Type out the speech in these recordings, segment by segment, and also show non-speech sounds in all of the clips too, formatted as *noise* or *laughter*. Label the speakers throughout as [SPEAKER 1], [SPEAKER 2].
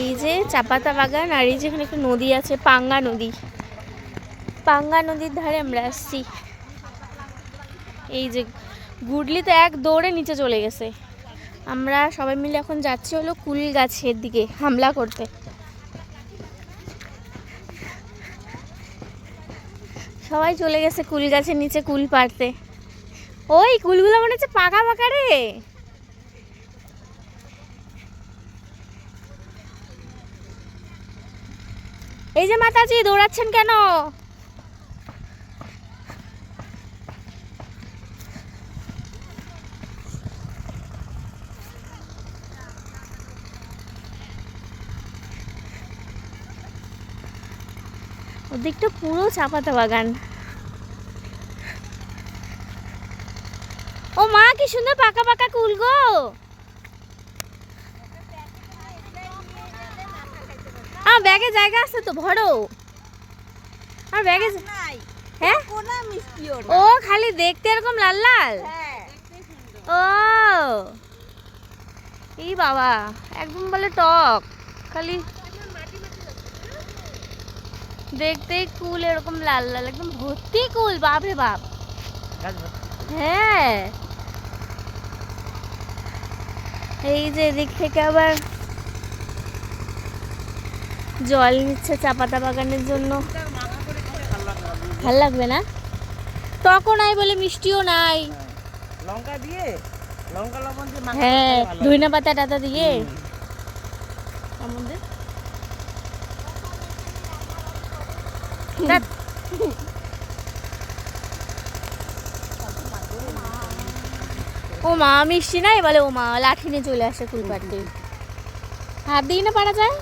[SPEAKER 1] এই যে চাপাতা বাগান আর এই যেখানে একটা নদী আছে, পাঙ্গা নদী। পাঙ্গা নদীর ধারে আমরা আসছি। এই যে গুডলি তো এক দৌড়ে নিচে চলে গেছে। আমরা সবাই মিলে এখন যাচ্ছি হলো কুল গাছের দিকে হামলা করতে। সবাই চলে গেছে কুল গাছের নিচে কুল পাড়তে। ওই কুলগুলো মনে হচ্ছে পাকা পাকা রে। এই যে মাতাজি, দৌড়াচ্ছেন কেন? ওদিকটা পুরো চাপাতা বাগান। ও মা, কি সুন্দর পাকা পাকা কুল গো। ব্যাগে জায়গা আছে তো ভরো আর ব্যাগে
[SPEAKER 2] নাই।
[SPEAKER 1] হ্যাঁ?
[SPEAKER 2] কোনা মিষ্টিও না
[SPEAKER 1] ও খালি দেখতে এরকম লাল লাল?
[SPEAKER 2] হ্যাঁ।
[SPEAKER 1] ও। এই বাবা একদম বলে টক। খালি দেখতেই কুল এরকম লাল লাল একদম ভর্তি কুল বাপরে বাপ। হ্যাঁ। এই যে এদিক থেকে আবার জল নিচ্ছে চাপাতা বাগানের জন্য। ভালো লাগবে না? টকও নাই বলে মিষ্টিও নাই।
[SPEAKER 3] লঙ্কা দিয়ে লঙ্কা লবণ দিয়ে
[SPEAKER 1] হ্যাঁ। ধইনা পাতা টাতা দিয়ে। আমাদের? ও মা মিষ্টি নাই? বলে ও মা লাঠি নিয়ে চলে আসে কুল পাড়তে হাত দিয়ে না পারা যায়?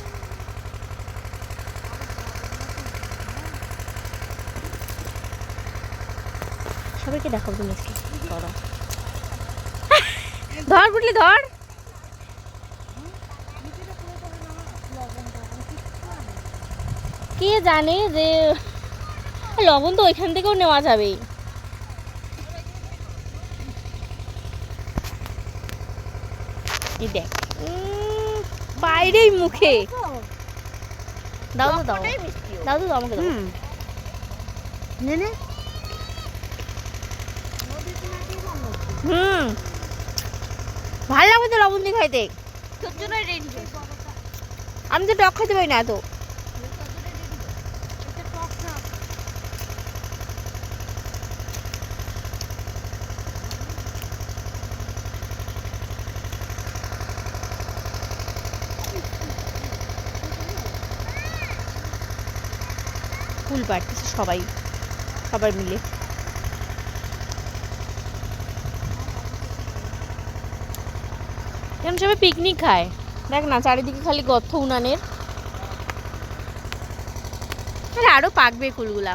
[SPEAKER 1] সবাইকে দেখাবো তুমি আজকে। ধরো। *laughs* ধর বুটলি ধর। কে জানে যে লবণ তো ওইখান থেকেও নেওয়া যাবে এই দেখ। বাইরেই মুখে। দাও তো দাও।
[SPEAKER 2] ওটাই
[SPEAKER 1] দাও তো দাও আমাকে দাও।
[SPEAKER 2] নে।
[SPEAKER 1] হুম। ভালো লাগবে তো লবণ দিয়ে খাইতে।
[SPEAKER 2] তোর জন্যই রেডি।
[SPEAKER 1] আমি তো টক খেতে পারি না এত। ফুল পাড়তেছে সবাই সবাই মিলে। যেমন সবাই পিকনিক খায়। দেখ না চারিদিকে খালি গর্থ উনানের। আরে আরও পাকবে কুলগুলা।